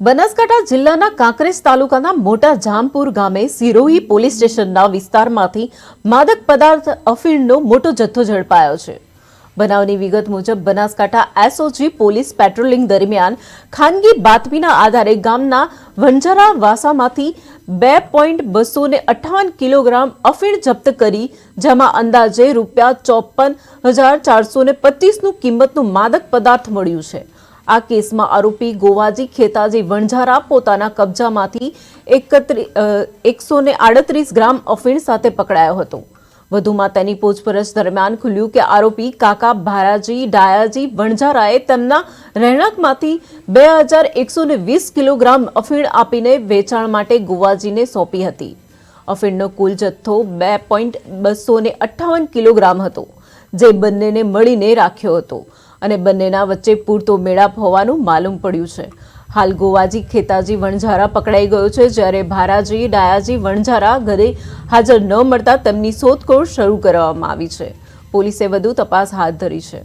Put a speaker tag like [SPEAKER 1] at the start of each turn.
[SPEAKER 1] બનાસકાંઠા જિલ્લાના કાંકરેજ તાલુકાના મોટા જામપુર ગામે સિરોહી પોલીસ સ્ટેશનના વિસ્તારમાંથી માદક પદાર્થ અફીણનો મોટો જથ્થો ઝડપાયો છે. બનાવની વિગત મુજબ બનાસકાંઠા એસઓજી પોલીસ પેટ્રોલિંગ દરમિયાન ખાનગી બાતમીના આધારે ગામના વંજારા વાસામાંથી બે પોઈન્ટ બસો ને અઠ્ઠાવન કિલોગ્રામ અફીણ જપ્ત કરી, જેમાં અંદાજે રૂપિયા ચોપન હજાર ચારસો ને પચીસનું કિંમતનું માદક પદાર્થ મળ્યું છે. આ કેસમાં આરોપી ગોવાજી ખેતાજી વણઝારા પોતાના કબજામાંથી એકસો આડત્રીસ ગ્રામ અફીણ સાથે પકડાયો હતો. વધુમાં તેની પૂછપરછ દરમિયાન ખુલ્યું કે આરોપી કાકા ભારાજી ડાયાજી વણઝારાએ તેમના રહેણાંકમાંથી બે હજાર એકસો ને વીસ કિલોગ્રામ અફીણ આપીને વેચાણ માટે ગોવાજીને સોંપી હતી. અફીણનો કુલ જથ્થો બે પોઈન્ટ બસો અઠ્ઠાવન કિલોગ્રામ હતો, જે બંનેને મળીને રાખ્યો હતો. અને બંનેના વચ્ચે પૂરતો મેળાપ હોવાનું માલુમ પડ્યું છે. હાલ ગોવાજી ખેતાજી વણઝારા પકડાઈ ગયો છે, જ્યારે ભારાજી, ડાયાજી વણઝારા ઘરે હાજર ન મળતા તેમની શોધખોળ શરૂ કરવામાં આવી છે. પોલીસે વધુ તપાસ હાથ ધરી છે.